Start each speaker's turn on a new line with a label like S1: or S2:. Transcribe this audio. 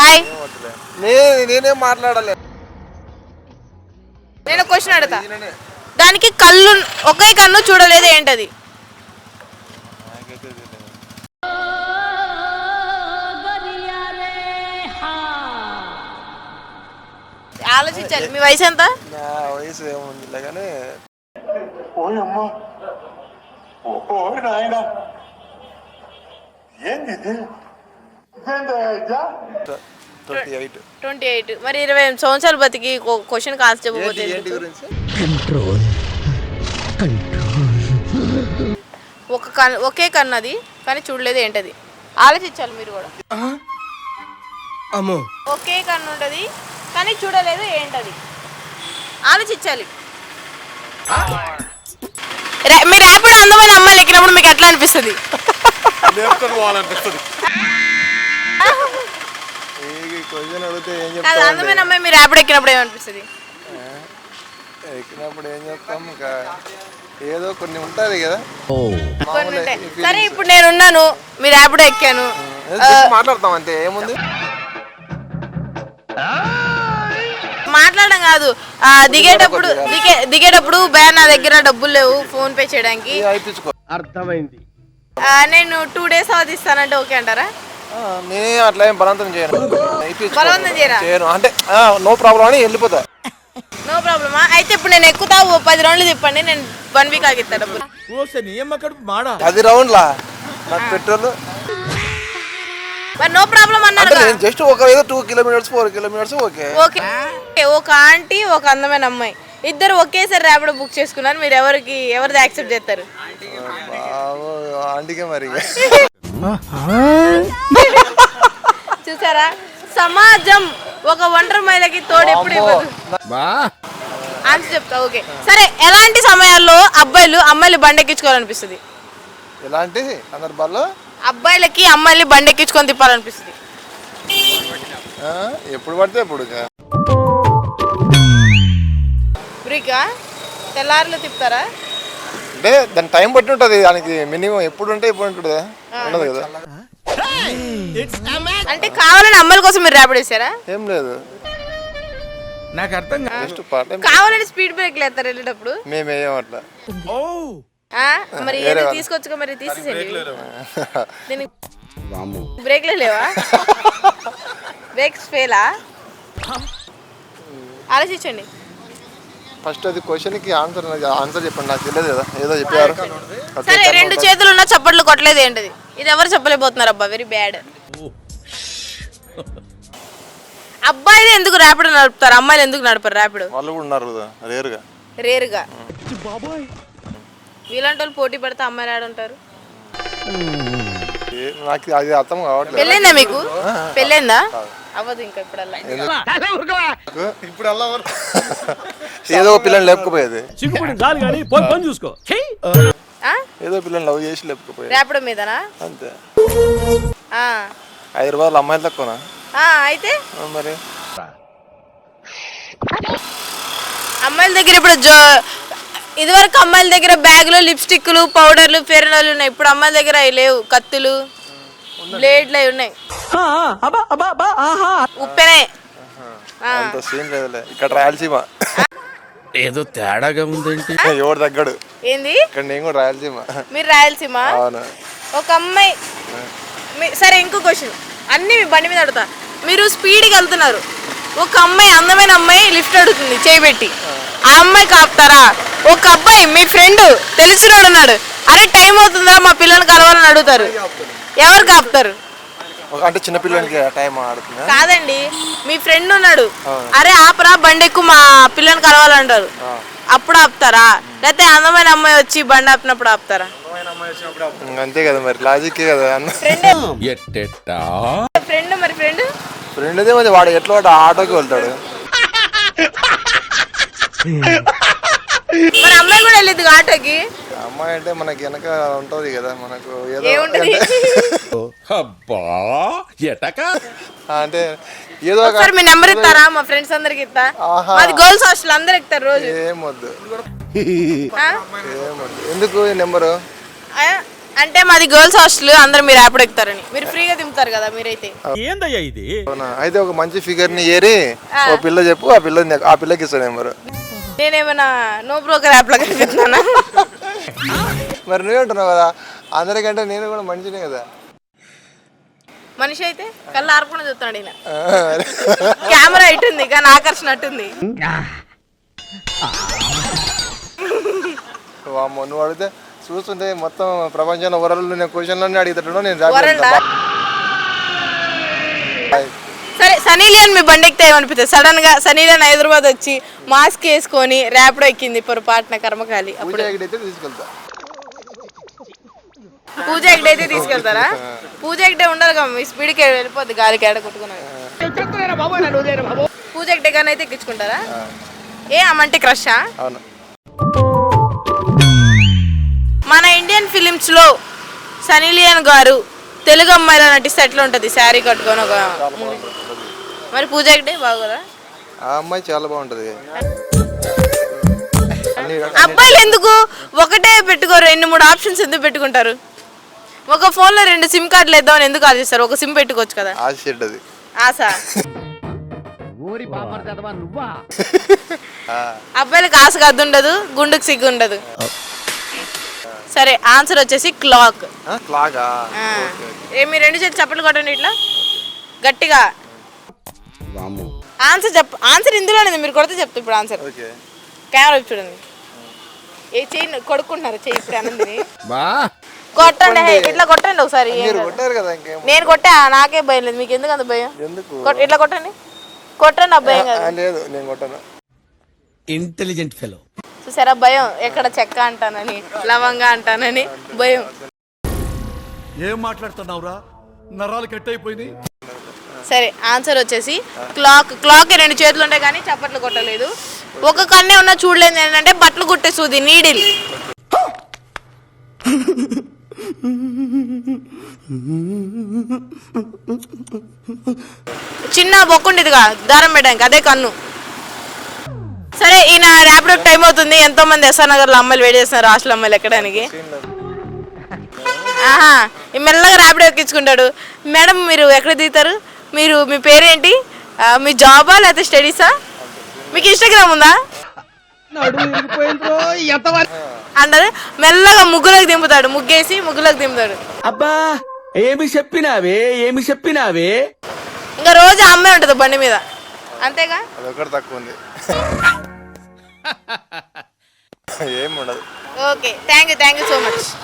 S1: Hi
S2: నేను నేనేం మాట్లాడలే.
S1: నేను క్వశ్చన్ అడుగుతా. దానికి కళ్ళు ఒకే కన్ను చూడలేదు ఏంటది? ఆలోచించాలి. మీ వయసు ఎంత?
S2: నా వయసు ఏముందిలే కానీ.
S3: ఓయమ్మా ఓ నాయన. ఏంది
S2: ట్వంటీ ఎయిట్.
S1: మరి ఇరవై ఎనిమిది సంవత్సరాలు బతికి క్వశ్చన్ కాల్స్ చెప్పబోతే ఒక కన్ను ఒకే కన్ను అది కానీ చూడలేదు ఏంటది. ఆలోచించాలి మీరు కూడా.
S2: అమ్మో.
S1: ఒకే కన్ను ఉంటుంది కానీ చూడలేదు ఏంటది. ఆలోచించాలి. మీరు ర్యాపిడ్ అందమైన అమ్మాయిలు ఎక్కినప్పుడు మీకు ఎట్లా అనిపిస్తుంది?
S2: క్వశ్చన్ అడిగితే ఏం
S1: కాదు
S2: చెప్తాం
S1: అందమైన అమ్మాయి మీరు ర్యాపిడ్ ఎక్కినప్పుడు ఏమనిపిస్తుంది?
S2: ఎక్కినప్పుడు ఏం చెప్తాం? ఇంకా ఏదో కొన్ని ఉంటుంది కదా.
S1: కొన్ని ఉంటాయి. సరే ఇప్పుడు నేను ఉన్నాను. మీరు ర్యాపిడ్ ఎక్కాను.
S2: ఏదో మాట్లాడతాం అంతే ఏముంది?
S1: మాట్లాడడం కాదు. ఆ, దిగేటప్పుడు దిగే దిగేటప్పుడు బే నా దగ్గర డబ్బులు లేవు ఫోన్ పే చేయడానికి.
S2: అయిపించుకో
S1: ఆ, నేను టూ డేస్ అవధి ఇస్తానంటే ఓకే అంటారా?
S2: నేనే అట్లా ఏం బలవంతం చేయను.
S1: బలవంతం చేయరా?
S2: చేయను. అంటే నో ప్రాబ్లం అని వెళ్ళిపోతా.
S1: నో ప్రాబ్లమా అయితే ఇప్పుడు నేను ఎక్కుతా ఓ పది రౌండ్లు తిప్పండి నేను వన్ వీక్ ఆగిస్తా డబ్బులు.
S2: పది రౌండ్లా? నాకు పెట్రోల్?
S1: మరి నో ప్రాబ్లం
S2: అంటే
S1: అన్నారు
S2: నేను జస్ట్ ఒక ఏదో two kilometres four kilometres okay.
S1: Okay. ఒక ఆంటీ ఒక అందమైన అమ్మాయి. ఇద్దరు ఒకేసారి ర్యాపిడో బుక్ చేసుకున్నారు మీరు ఎవరికి ఎవరిది యాక్సెప్ట్ చేస్తారు?
S2: బాబు ఆంటీకే మరి.
S1: చూసారా? సమాజం ఒక ఒంటరి మహిళకి తోడు ఎప్పుడు ఇవ్వదు. ఆన్సర్ చెప్తా ఓకే. సరే ఎలాంటి సమయాల్లో అబ్బాయిలు అమ్మాయిలు బండి ఎక్కించుకోవాలనిపిస్తుంది
S2: ఎలాంటి సందర్భాల్లో?
S1: అబ్బాయిలకి అమ్మాయిలు బండి ఎక్కించుకొని తిప్పాలనిపిస్తుంది.
S2: ఆ, ఎప్పుడు పడితే ఎప్పుడు.
S1: బ్రికా తెల్లారులు తిప్పుతారా?
S2: అంటే దాని టైం బట్టి ఉంటుంది. దానికి మినిమం ఎప్పుడు ఉంటే ఎప్పుడు ఉంటుంది. ఉండదు కదా.
S1: అంటే కావాలని అమ్మాయిల కోసం మీరు ర్యాపిడ్ వేసారా
S2: ఏం లేదు.
S4: నాకు అర్థం కాదు.
S1: కావాలని స్పీడ్ బ్రేక్ లేస్తారు వెళ్ళేటప్పుడు.
S2: మేము వేయం అట్లా.
S1: ఆ? మరి ఏదో తీసుకొచ్చుకో మరి తీసేసేయండి. దీనికి బ్రేక్లే లేవా? బ్రేక్స్ ఫెయిలా ఆలోచించండి.
S2: ఫస్ట్ అది క్వశ్చన్కి ఆన్సర్ ఆన్సర్ చెప్పండి నాకు తెలియదు కదా. ఏదో చెప్పారు.
S1: సరే రెండు చేతులు ఉన్న చప్పట్లు కొట్టలేదు ఏంటది? ఇది ఎవరు చెప్పలేకపోతున్నారు అబ్బా? వెరీ బ్యాడ్ అబ్బాయిలు ఎందుకు ర్యాపిడ్ నడుపుతారు? అమ్మాయిలు ఎందుకు నడపరు ర్యాపిడ్?
S2: వాళ్ళు కూడా ఉన్నారు కదా రేరుగా.
S1: రేరుగా. వీళ్ళంటి వాళ్ళు పోటీ పడితే అమ్మాయిలు ఆడుంటారు
S2: ఏ- నాకు అది అర్థం కావట్లేదు.
S1: పెళ్ళైందా మీకు? పెళ్ళైందా? అవ్వదు ఇంకా ఇప్పుడల్లా.
S2: ఇప్పుడు అలా ఏదో పిల్లని లేపుకుపోయేది.
S5: చిక్కుపుడి చాలు కానీ పోయి పని చూసుకో.
S1: ఆ?
S2: ఏదో పిల్లని లవ్ చేసి లేపుకుపోయేది.
S1: ర్యాపిడ్ మీదనా?
S2: అంతే.
S1: ఆ.
S2: ఐదు రూపాయలు అమ్మాయిలు తక్కువనా?
S1: ఆ, అయితే?
S2: ఆ, మరి?
S1: అమ్మాయిల దగ్గర ఇప్పుడు జో ఇదివరకు అమ్మాయిల దగ్గర బ్యాగులు లిప్స్టిక్లు పౌడర్లు ఫెరనలు ఉన్నాయి. ఇప్పుడు అమ్మాయిల దగ్గర అవి లేవు. కత్తులు బ్లేడ్లు అవి ఉన్నాయి. ఉప్పెనే. ఆ.
S2: అంత సీన్ లేదులే. ఇక్కడ రాయలసీమ.
S4: ఏదో తేడాగా ఉందేంటి?
S2: ఎవడు తగ్గడు
S1: ఏంది?
S2: ఇక్కడ నేను కూడా రాయలసీమ.
S1: మీరు రాయలసీమ?
S2: అవును.
S1: ఒక అమ్మాయి మీ- సరే ఇంకో క్వశ్చన్ అన్ని మీ బండి మీద అడుగుతా. మీరు స్పీడ్కి వెళ్తున్నారు. ఒక అమ్మాయి అందమైన అమ్మాయి లిఫ్ట్ అడుగుతుంది చేయబెట్టి ఆ అమ్మాయి కాపుతారా? ఒక అబ్బాయి మీ ఫ్రెండ్ తెలిసినోడు ఉన్నాడు. అరే టైం అవుతుందా మా పిల్లని కలవాలని అడుగుతారు. ఎవరు కాపుతారు?
S2: అంటే చిన్న పిల్లలకి టైం ఆడుతుందా?
S1: కాదండి మీ ఫ్రెండ్ ఉన్నాడు. అరే ఆపరా బండి ఎక్కువ మా పిల్లని కలవాలంటారు. అప్పుడు ఆపుతారా? లేకపోతే అందమైన అమ్మాయి వచ్చి బండి ఆపినప్పుడు ఆపుతారా?
S2: అంతే కదా మరి లాజిక్ కదా అన్న.
S1: ఫ్రెండ్
S4: ఎట్టెట్టా?
S1: ఫ్రెండ్ మరి ఫ్రెండ్?
S2: ఫ్రెండ్ అదే మరి వాడు ఎట్లా వాడు ఆటోకి వెళ్తాడు?
S1: మరి అమ్మాయి కూడా వెళ్ళింది ఆటోకి?
S2: అమ్మాయి అంటే మనకి వెనక ఉంటది కదా మనకు ఏదో
S1: ఏముంటది?
S4: అబ్బా ఎటకా?
S2: అంటే ఏదో ఒక
S1: ఒకసారి మీ నెంబర్ ఇస్తారా? మా ఫ్రెండ్స్ అందరికి ఇస్తా.
S2: ఆహా.
S1: మాది గర్ల్స్ హాస్టల్ అందరు ఎక్కుతారు రోజు.
S2: ఏమొద్దు
S1: ఆ?
S2: ఏమొద్దు ఎందుకు ఈ నెంబరు?
S1: ఆ? అంటే మాది గర్ల్స్ హాస్టల్ అందరు మీరు ర్యాపిడ్ ఎక్కుతారని. మీరు ఫ్రీగా దింపుతారు కదా మీరైతే.
S5: ఏందయ్యా ఇది?
S2: అవునా? అయితే ఒక మంచి ఫిగర్ని ఏరి ఓ పిల్ల చెప్పు ఆ పిల్ల ఆ పిల్లకి ఇస్తాను నెంబర్.
S1: నేనేమైనా నో బ్రోకర్ యాప్ లాగా కనిపిస్తున్నానా?
S2: మరి నువ్వే ఉంటున్నావు కదా అందరికంటే నేను కూడా మంచినే కదా.
S1: మనిషి అయితే కళ్ళు ఆర్పకుండా చూస్తున్నాడు ఈయన. కెమెరా ఇటుంది కానీ ఆకర్షణ అట్టుంది
S2: వామ్మో నువ్వు అడిగితే చూస్తుంటే మొత్తం ప్రపంచంలో వరల్డ్ నేను క్వశ్చన్లన్నీ అడుగుతాడు నేను? వెళ్తా.
S1: సరే సనీ లియోన్ మీ బండి ఎక్కితే ఏమనిపిస్తుంది? సడన్గా సనీ లియోన్ హైదరాబాద్ వచ్చి మాస్క్ వేసుకొని ర్యాపిడో ఎక్కింది పొరపాటున కర్మకాలి అప్పుడు.
S2: ఎక్కడైతే
S1: పూజ ఎక్కడే అయితే తీసుకెళ్తారా? పూజ ఎక్కడే ఉండాలి కదా మీ స్పీడ్కి వెళ్ళిపోద్ది గాలికి ఎడ కొట్టుకున్నాను పూజ ఎక్కడే కానీ అయితే ఎక్కించుకుంటారా? ఏ అమ్మంటే క్రషా మన ఇండియన్ ఫిలిమ్స్లో సనీ లియోన్ గారు తెలుగు అమ్మాయిలా నటిస్తే ఎట్లా ఉంటుంది? శారీ కట్టుకొని ఒక మరి పూజ ఎక్కడే? బాగోదా?
S2: ఆ అమ్మాయి చాలా బాగుంటది.
S1: అబ్బాయిలు ఎందుకు? ఒకటే పెట్టుకోరు. రెండు మూడు ఆప్షన్స్ ఎందుకు పెట్టుకుంటారు? ఒక ఫోన్లో రెండు సిమ్ కార్డులు వేద్దామని ఎందుకు ఆలోచిస్తారు ఒక సిమ్ పెట్టుకోవచ్చు కదా?
S2: ఆశ చెడ్డది.
S1: ఆశ. అబ్బాయిలకు ఆశకు అద్దు ఉండదు. గుండుకు సిగ్గు ఉండదు. సరే ఆన్సర్ వచ్చేసి క్లాక్.
S2: ఆ, క్లాగా
S1: ఏ మీ రెండు చేతి చప్పట్లు కొట్టండి ఇట్లా. గట్టిగా. ఆన్సర్ చెప్ప ఆన్సర్ ఇందులోనే. మీరు కొడితే చెప్తా ఇప్పుడు ఆన్సర్
S2: ఓకే
S1: కెమెరా చూడండి. ఏ చెయ్యి కొడుకుంటున్నారు? చెయ్యి ఇప్పుడు కొట్టండి హే, ఇట్లా కొట్టండి ఒకసారి. ఏం
S2: మీరు
S1: కాదు.
S2: కొట్టారు కదా ఇంకేం?
S1: నేను కొట్టా? నాకే భయం లేదు. మీకు ఎందుకు అంత భయం? ఇట్లా కొట్టండి. కొట్టండి ఆ భయం కాదు.
S2: లేదు నేను కొట్టాను.
S4: ఇంటెలిజెంట్ ఫెలో
S1: చూసారా? భయం. ఎక్కడ చెక్క అంటానని లవంగా అంటానని భయం.
S5: ఏం మాట్లాడుతున్నావురా? నరాలు కట్ అయిపోయినాయి
S1: సరే ఆన్సర్ వచ్చేసి క్లాక్ క్లాక్ రెండు చేతులు ఉంటాయి కానీ చప్పట్లు కొట్టలేదు. ఒక కన్నే ఉన్నా చూడలేదు ఏంటంటే బట్టలు కుట్టే సూది నీడిల్ చిన్న బొక్కుండేదిగా దారం పెట్టడానికి అదే కన్ను. సరే ఈయన ర్యాపిడో టైం అవుతుంది. ఎంతో మంది ఎస్ఆర్ నగర్లో అమ్మాయిలు వెయిట్ చేస్తున్నారు హాస్టల్ అమ్మాయిలు ఎక్కడానికి. ఆహా ఈ మెల్లగా ర్యాపిడో ఎక్కించుకుంటాడు. మేడం మీరు ఎక్కడ దిగుతారు? మీరు మీ పేరేంటి? మీ జాబా లేకపోతే స్టడీసా? మీకు ఇన్స్టాగ్రామ్ ఉందా? అంటారు మెల్లగా ముగ్గులకు దింపుతాడు ముగ్గేసి ముగ్గులకు దింపుతాడు.
S6: అబ్బా ఏమి చెప్పినావే ఏమి చెప్పినావే?
S1: ఇంకా రోజు ఆ అమ్మాయి ఉంటుంది బండి మీద. అంతేగా?
S2: అదొకటి తక్కువ ఉంది. ఏం ఉండదు.
S1: Okay thank you thank you so much